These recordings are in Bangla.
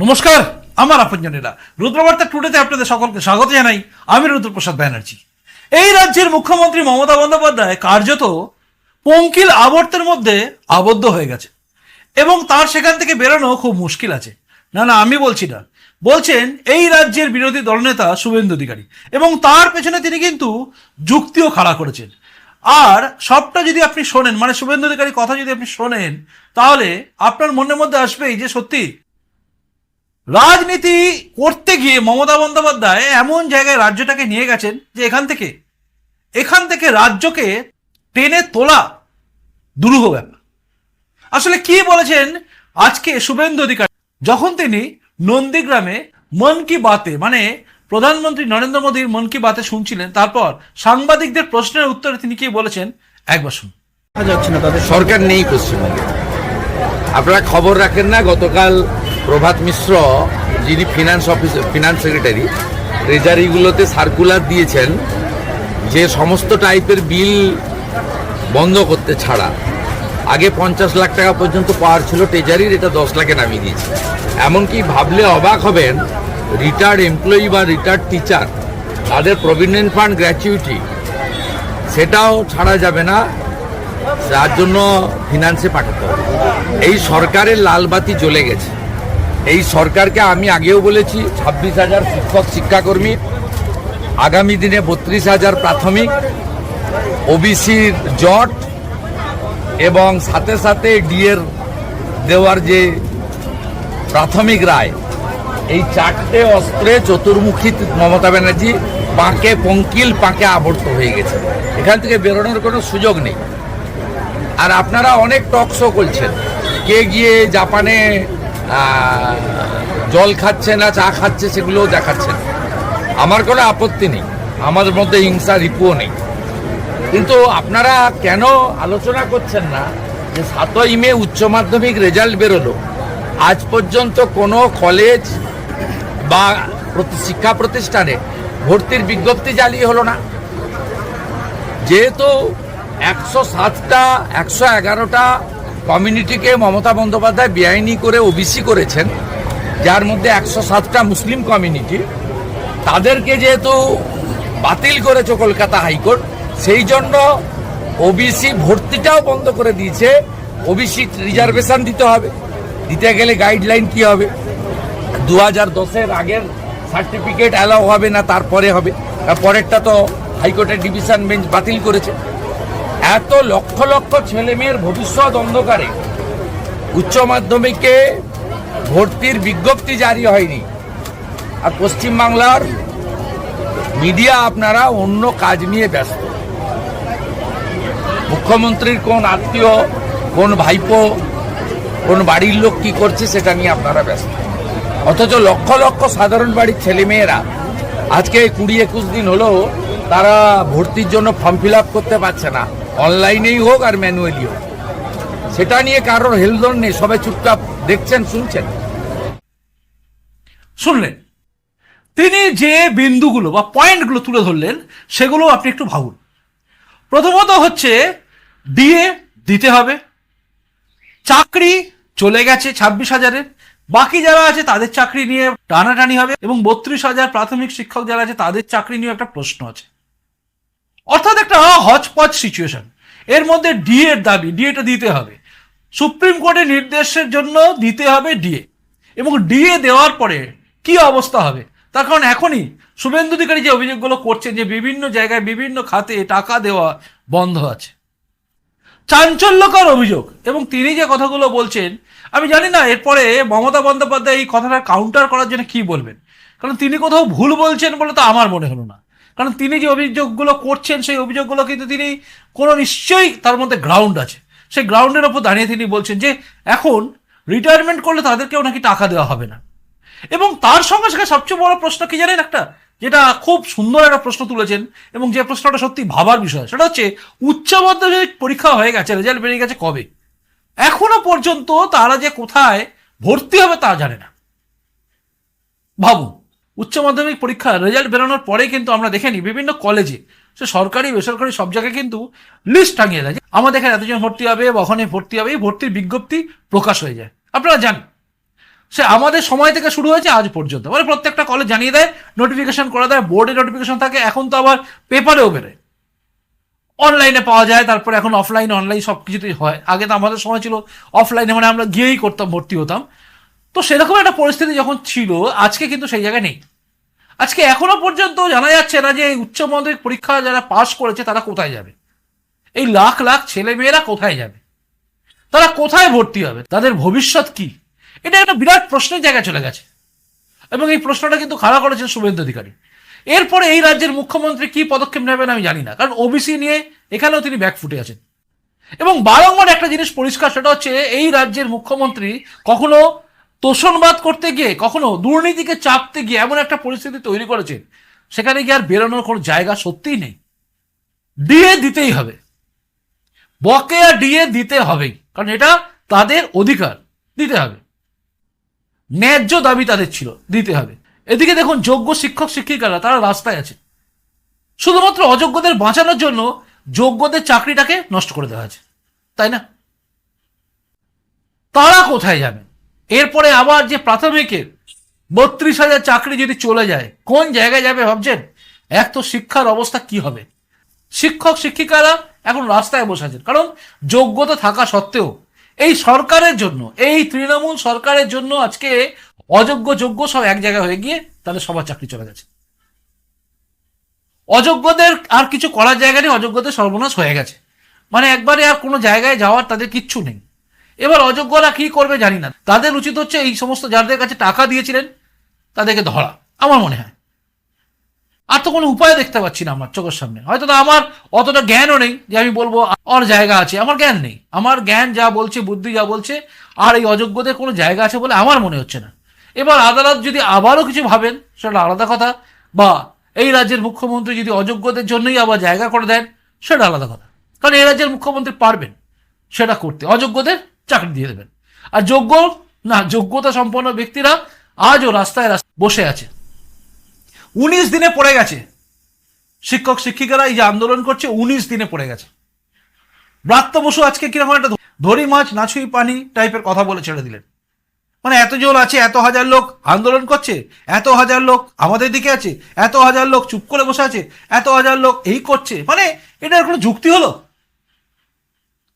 নমস্কার, আমার আপনজনেরা। রুদ্রবার্তা টুডেতে আপনাদের সকলকে স্বাগত জানাই। আমি রুদ্রপ্রসাদ ব্যানার্জি। এই রাজ্যের মুখ্যমন্ত্রী মমতা বন্দ্যোপাধ্যায় কার্যত পঙ্কিল আবর্তের মধ্যে আবদ্ধ হয়ে গেছে। এবং তার সেখান থেকে বেরোনো খুব মুশকিল আছে। না না, আমি বলছি না। বলছেন এই রাজ্যের বিরোধী দলনেতা শুভেন্দু অধিকারী। এবং তার পেছনে তিনি কিন্তু যুক্তিও খাড়া করেছেন। আর সবটা যদি আপনি শোনেন মানে শুভেন্দু অধিকারী কথা যদি আপনি শোনেন, তাহলে আপনার মনের মধ্যে আসবেই যে সত্যি রাজনীতি করতে গিয়ে মমতা বন্দ্যোপাধ্যায় এমন জায়গায় রাজ্যটাকে নিয়ে গেছেন যে এখান থেকে এখান থেকে রাজ্যকে টেনে তোলা দুরূহ ব্যাপার। আসলে কি বলেছেন আজকে শুভেন্দু অধিকার? যখন তিনি নন্দীগ্রামে মন কি বাতে মানে প্রধানমন্ত্রী নরেন্দ্র মোদীর মন কি বাতে শুনছিলেন, তারপর সাংবাদিকদের প্রশ্নের উত্তরে তিনি কি বলেছেন, একবার শুনুন। যাচ্ছে না, তাদের সরকার নেই পশ্চিমবঙ্গে। আপনারা খবর রাখেন না, গতকাল প্রভাত মিশ্র, যিনি ফিনান্স অফিস ফিনান্স সেক্রেটারি ট্রেজারিগুলোতে সার্কুলার দিয়েছেন যে সমস্ত টাইপের বিল বন্ধ করতে ছাড়া। আগে পঞ্চাশ লাখ টাকা পর্যন্ত পাওয়ার ছিল ট্রেজারির এটা দশ লাখে নামিয়ে দিয়েছে। এমনকি ভাবলে অবাক হবেন রিটায়ার্ড এমপ্লয়ি বা রিটায়ার্ড টিচার তাদের প্রভিডেন্ট ফান্ড গ্র্যাচুইটি সেটাও ছাড়া যাবে না, যার জন্য ফিনান্সে পাঠাতে হবে। এই সরকারের লালবাতি জ্বলে গেছে। এই সরকারকে আমি আগেও বলেছি, ছাব্বিশ হাজার শিক্ষক, শিক্ষাকর্মী, আগামী দিনে বত্রিশ হাজার প্রাথমিক, ওবিসির জট, এবং সাথে সাথে ডিএর দেওয়ার যে প্রাথমিক রায়, এই চারটে অস্ত্রে চতুর্মুখী মমতা ব্যানার্জি পাঁকে পঙ্কিল, পাঁকে আবর্ত হয়ে গেছে। এখান থেকে বেরোনোর কোনো সুযোগ নেই। আর আপনারা অনেক টক শো করছেন। কে গিয়ে জাপানে জল খাচ্ছে না, চা খাচ্ছে, সেগুলোও দেখাচ্ছেন আমার কোনো আপত্তি নেই। আমাদের মধ্যে হিংসা, রিপুও নেই। কিন্তু আপনারা কেন আলোচনা করছেন না যে সাতই মে উচ্চ মাধ্যমিক রেজাল্ট বেরোলো? আজ পর্যন্ত কোনো কলেজ বা শিক্ষা প্রতিষ্ঠানে ভর্তির বিজ্ঞপ্তি জারি হলো না। যেহেতু একশো সাতটা, একশো এগারোটা কমিউনিটিকে মমতা বন্দ্যোপাধ্যায় বেআইনি করে ওবিসি করেছেন, যার মধ্যে একশো সাতটা মুসলিম কমিউনিটি। তাদেরকে যেহেতু বাতিল করেছে কলকাতা হাইকোর্ট, সেই জন্য ওবিসি ভর্তিটাও বন্ধ করে দিয়েছে। ওবিসি রিজার্ভেশন দিতে হবে। দিতে গেলে গাইডলাইন কি হবে? দু হাজার দশের আগের সার্টিফিকেট অ্যালাউ হবে না, তারপরে হবে। তার পরেরটা তো হাইকোর্টের ডিভিশন বেঞ্চ বাতিল করেছে। এত লক্ষ লক্ষ ছেলে মেয়ের ভবিষ্যৎ অন্ধকারে উচ্চ মাধ্যমিকে ভর্তির বিজ্ঞপ্তি জারি হয়নি। আর পশ্চিমবাংলার মিডিয়া আপনারা অন্য কাজ নিয়ে ব্যস্ত। মুখ্যমন্ত্রীর কোন আত্মীয়, কোন ভাইপো, কোন বাড়ির লোক কি করছে সেটা নিয়ে আপনারা ব্যস্ত। অথচ লক্ষ লক্ষ সাধারণ বাড়ির ছেলেমেয়েরা আজকে কুড়ি একুশ দিন হলো তারা ভর্তির জন্য ফর্ম ফিল করতে পারছে না। অনলাইনেই হোক আর ম্যানুয়ালি হোক। সেটা নিয়ে কারোর হেলদোল নেই, সবাই চুপচাপ দেখছেন, শুনছেন। শুনলেন? তিনি যে বিন্দুগুলো বা পয়েন্টগুলো তুলে ধরলেন সেগুলো আপনি একটু ভাবুন। প্রথমত হচ্ছে ডিএ দিতে হবে। চাকরি চলে গেছে ছাব্বিশ হাজারের। বাকি যারা আছে, তাদের চাকরি নিয়ে টানাটানি হবে এবং বত্রিশ হাজার প্রাথমিক শিক্ষক যারা আছে, তাদের চাকরি নিয়ে একটা প্রশ্ন আছে। অর্থাৎ একটা হচপচ সিচুয়েশন এর মধ্যে ডিএ এর দাবি ডিএটা দিতে হবে। সুপ্রিম কোর্টের নির্দেশের জন্য দিতে হবে ডিএ এবং ডিএ দেওয়ার পরে কি অবস্থা হবে? তার কারণ এখনই শুভেন্দু অধিকারী যে অভিযোগগুলো করছেন যে বিভিন্ন জায়গায় বিভিন্ন খাতে টাকা দেওয়া বন্ধ আছে। চাঞ্চল্যকর অভিযোগ। এবং তিনি যে কথাগুলো বলছেন, আমি জানি না, এরপরে মমতা বন্দ্যোপাধ্যায় এই কথাটা কাউন্টার করার জন্য কি বলবেন? কারণ তিনি কোথাও ভুল বলছেন বলে তো আমার মনে হলো না। কারণ তিনি যে অভিযোগগুলো করছেন, সেই অভিযোগগুলো কিন্তু তিনি কোনো নিশ্চয়ই তার মধ্যে গ্রাউন্ড আছে। সেই গ্রাউন্ডের ওপর দাঁড়িয়ে তিনি বলছেন যে, এখন রিটায়ারমেন্ট করলে তাদেরকেও নাকি টাকা দেওয়া হবে না। এবং তার সঙ্গে সঙ্গে সবচেয়ে বড় প্রশ্ন কি জানেন একটা? যেটা খুব সুন্দর একটা প্রশ্ন তুলেছেন এবং যে প্রশ্নটা সত্যি ভাবার বিষয়, সেটা হচ্ছে উচ্চ মাধ্যমিক পরীক্ষা হয়ে গেছে রেজাল্ট বেরিয়ে গেছে কবে? এখনও পর্যন্ত তারা যে কোথায় ভর্তি হবে তা জানে না। ভাবুন। উচ্চ মাধ্যমিক পরীক্ষা রেজাল্ট বেরোনোর পরে কিন্তু আমরা দেখে নিই বিভিন্ন কলেজে সে সরকারি, বেসরকারি সব জায়গায় কিন্তু লিস্ট টাঙিয়ে দেয় আমাদের এখানে এতজন ভর্তি হবে ওখানে ভর্তি হবে, এই ভর্তির বিজ্ঞপ্তি প্রকাশ হয়ে যায়। আপনারা জানেন। সে আমাদের সময় থেকে শুরু হয়েছে আজ পর্যন্ত। মানে প্রত্যেকটা কলেজ জানিয়ে দেয় নোটিফিকেশন করে দেয় বোর্ডে নোটিফিকেশন থাকে, এখন তো আবার পেপারেও বেরোয়। অনলাইনে পাওয়া যায়, তারপরে এখন অফলাইন অনলাইন সব কিছুতেই হয়। আগে তো আমাদের সময় ছিল অফলাইনে মানে আমরা গিয়েই করতাম, ভর্তি হতাম। তো সেরকম একটা পরিস্থিতি যখন ছিল, আজকে কিন্তু সেই জায়গায় নেই। আজকে এখনও পর্যন্ত জানা যাচ্ছে না যে উচ্চ মাধ্যমিক পরীক্ষা যারা পাশ করেছে, তারা কোথায় যাবে? এই লাখ লাখ ছেলে মেয়েরা কোথায় যাবে? তারা কোথায় ভর্তি হবে? তাদের ভবিষ্যৎ কি? এটা একটা বিরাট প্রশ্নের জায়গায় চলে গেছে। এবং এই প্রশ্নটা কিন্তু খাড়া করেছেন শুভেন্দু অধিকারী। এরপরে এই রাজ্যের মুখ্যমন্ত্রী কি পদক্ষেপ নেবেন আমি জানি না, কারণ ওবিসি নিয়ে এখানেও তিনি ব্যাক ফুটে আছেন। এবং বারংবার একটা জিনিস পরিষ্কার, সেটা হচ্ছে এই রাজ্যের মুখ্যমন্ত্রী কখনো তোষণবাদ করতে গিয়ে, কখনো দুর্নীতিকে চাপতে গিয়ে এমন একটা পরিস্থিতি তৈরি করেছেন, সেখানে গিয়ে আর বেরোনোর কোনো জায়গা সত্যিই নেই। ডিএ দিতেই হবে। বকেয়া ডিএ দিতে হবেই কারণ এটা তাদের অধিকার, দিতে হবে। ন্যায্য দাবি তাদের ছিল, দিতে হবে। এদিকে দেখুন, যোগ্য শিক্ষক, শিক্ষিকারা, তারা রাস্তায় আছে। শুধুমাত্র অযোগ্যদের বাঁচানোর জন্য যোগ্যদের চাকরিটাকে নষ্ট করে দেওয়া আছে তাই না? তারা কোথায় যাবে এরপরে আবার যে প্রাথমিকের বত্রিশ হাজার চাকরি যদি চলে যায়, কোন জায়গায় যাবে ভাবছেন? এক তো শিক্ষার অবস্থা কি হবে? শিক্ষক, শিক্ষিকারা এখন রাস্তায় বসে আছেন। কারণ যোগ্যতা থাকা সত্ত্বেও এই সরকারের জন্য, এই তৃণমূল সরকারের জন্য আজকে অযোগ্য, যোগ্য সব এক জায়গায় হয়ে গিয়ে তাদের সবার চাকরি চলে গেছে। অযোগ্যদের আর কিছু করার জায়গা নেই, অযোগ্যদের সর্বনাশ হয়ে গেছে। মানে একবারে আর কোনো জায়গায় যাওয়ার তাদের কিচ্ছু নেই। এবার অযোগ্যরা কি করবে জানি না। তাদের উচিত হচ্ছে এই সমস্ত যাদের কাছে টাকা দিয়েছিলেন, তাদেরকে ধরা, আমার মনে হয়। আর তো কোনো উপায় দেখতে পাচ্ছি না আমার চোখের সামনে। হয়তো আমার অতটা জ্ঞানও নেই যে আমি বলব আর জায়গা আছে, আমার জ্ঞান নেই। আমার জ্ঞান যা বলছে, বুদ্ধি যা বলছে, আর এই অযোগ্যদের কোনো জায়গা আছে বলে আমার মনে হচ্ছে না। এবার আদালত যদি আবারও কিছু ভাবেন, সেটা আলাদা কথা, বা এই রাজ্যের মুখ্যমন্ত্রী যদি অযোগ্যদের জন্যই আবার জায়গা করে দেন, সেটা আলাদা কথা। কারণ এই রাজ্যের মুখ্যমন্ত্রী পারবেন, সেটা করতে। অযোগ্যদের চাকরি দিয়ে দেবেন। আর যোগ্য, না, যোগ্যতা সম্পন্ন ব্যক্তিরা আজও রাস্তায় বসে আছে। উনিশ দিনে পড়ে গেছে। শিক্ষক, শিক্ষিকারা এই যে আন্দোলন করছে, উনিশ দিনে পড়ে গেছে। ব্রাত্য বসু আজকে কীরকম একটা ধরি মাছ নাছুই পানি টাইপের কথা বলে ছেড়ে দিলেন। মানে এত জোর আছে, এত হাজার লোক আন্দোলন করছে, এত হাজার লোক আমাদের দিকে আছে, এত হাজার লোক চুপ করে বসে আছে, এত হাজার লোক এই করছে। মানে এটার কোনো যুক্তি হলো?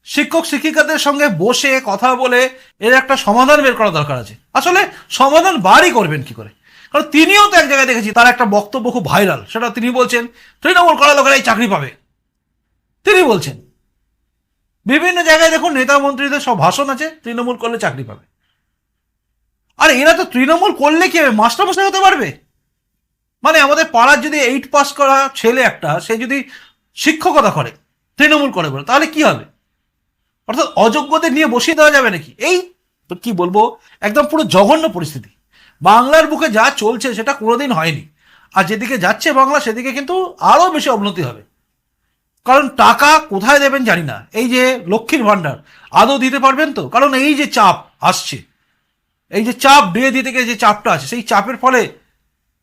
শিক্ষক শিক্ষিকাদের সঙ্গে বসে কথা বলে এর একটা সমাধান বের করা দরকার আছে। আসলে সমাধান বারই করবেন কি করে? কারণ তিনিও তো এক জায়গায় দেখেছি, তার একটা বক্তব্য খুব ভাইরাল। সেটা তিনি বলছেন, তৃণমূল করা লোকেরা এই চাকরি পাবে। তিনি বলছেন, বিভিন্ন জায়গায় দেখুন, নেতা মন্ত্রীদের সব ভাষণ আছে, তৃণমূল করলে চাকরি পাবে। আর, এরা তো তৃণমূল করলে কি হবে? মাস্টারমশাই হতে পারবে? মানে আমাদের পাড়ার যদি এইট পাস করা ছেলে একটা, সে যদি শিক্ষকতা করে, তৃণমূল করে বলে, তাহলে কি হবে? অর্থাৎ অযোগ্যদের নিয়ে বসিয়ে দেওয়া যাবে নাকি? এই তো কি বলব? একদম পুরো জঘন্য পরিস্থিতি। বাংলার বুকে যা চলছে সেটা কোনোদিন হয়নি। আর যেদিকে যাচ্ছে বাংলা, সেদিকে কিন্তু আরও বেশি অবনতি হবে। কারণ টাকা কোথায় দেবেন জানি না। এই যে লক্ষ্মীর ভাণ্ডার, আদৌ দিতে পারবেন তো? কারণ এই যে চাপ আসছে, এই যে চাপ দিয়ে দিতে গিয়ে যে চাপটা আছে, সেই চাপের ফলে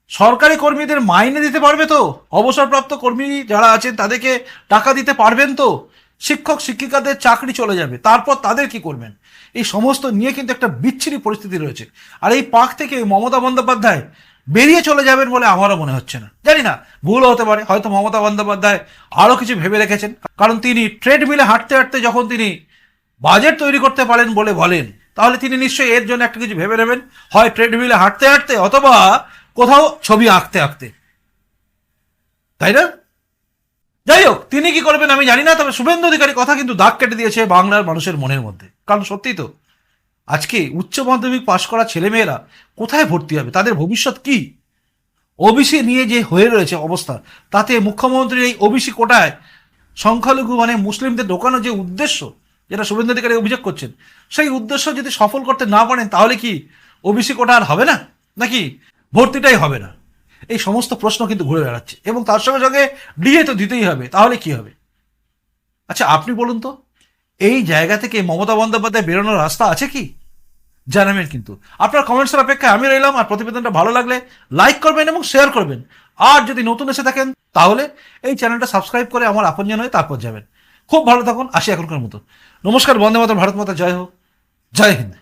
সরকারি কর্মীদের মাইনে দিতে পারবে তো? অবসরপ্রাপ্ত কর্মী যারা আছেন, তাদেরকে টাকা দিতে পারবেন তো? শিক্ষক, শিক্ষিকাদের চাকরি চলে যাবে। তারপর তাদের কি করবেন? এই সমস্ত নিয়ে কিন্তু একটা বিচ্ছিরি পরিস্থিতি রয়েছে। আর এই পাক থেকে মমতা বন্দ্যোপাধ্যায় বেরিয়ে চলে যাবেন বলে আমারও মনে হচ্ছে না। জানি না ভুল হতে পারে। হয়তো মমতা বন্দ্যোপাধ্যায় আরও কিছু ভেবে রেখেছেন। কারণ তিনি ট্রেডমিলে হাঁটতে হাঁটতে যখন তিনি বাজেট তৈরি করতে পারেন বলে বলেন, তাহলে তিনি নিশ্চয়ই এর জন্য একটা কিছু ভেবে নেবেন। হয় ট্রেডমিলে হাঁটতে হাঁটতে অথবা কোথাও ছবি আঁকতে আঁকতে। তাই না? যাই হোক তিনি কি করবেন আমি জানি না, তবে শুভেন্দু অধিকারী কথা কিন্তু দাগ কেটে দিয়েছে বাংলার মানুষের মনের মধ্যে। কারণ সত্যি তো, আজকে উচ্চ মাধ্যমিক পাশ করা ছেলেমেয়েরা কোথায় ভর্তি হবে? তাদের ভবিষ্যৎ কি? ওবিসি নিয়ে যে হয়ে রয়েছে অবস্থা, তাতে মুখ্যমন্ত্রীর এই ওবিসি কোটায় সংখ্যালঘু মানে মুসলিমদের ঢোকানোর যে উদ্দেশ্য, যেটা শুভেন্দু অধিকারী অভিযোগ করছেন, সেই উদ্দেশ্য যদি সফল করতে না পারেন, তাহলে কি ওবিসি কোটা আর হবে না? নাকি ভর্তিটাই হবে না? এই সমস্ত প্রশ্ন কিন্তু ঘুরে বেড়াচ্ছে। এবং তার সঙ্গে সঙ্গে ডিএ তো দিতেই হবে, তাহলে কি হবে? আচ্ছা আপনি বলুন তো, এই জায়গা থেকে মমতা বন্দ্যোপাধ্যায় বেরোনোর রাস্তা আছে কি? জানাবেন কিন্তু। আপনার কমেন্টসের অপেক্ষায় আমি রইলাম, আর প্রতিবেদনটা ভালো লাগলে লাইক করবেন এবং শেয়ার করবেন। আর যদি নতুন এসে থাকেন, তাহলে এই চ্যানেলটা সাবস্ক্রাইব করে আমার আপনজন হয়ে তারপর যাবেন। খুব ভালো থাকুন, আসি এখনকার মতো। নমস্কার, বন্দে মাতা ভারত মাতা, জয় হোক। জয় হিন্দ।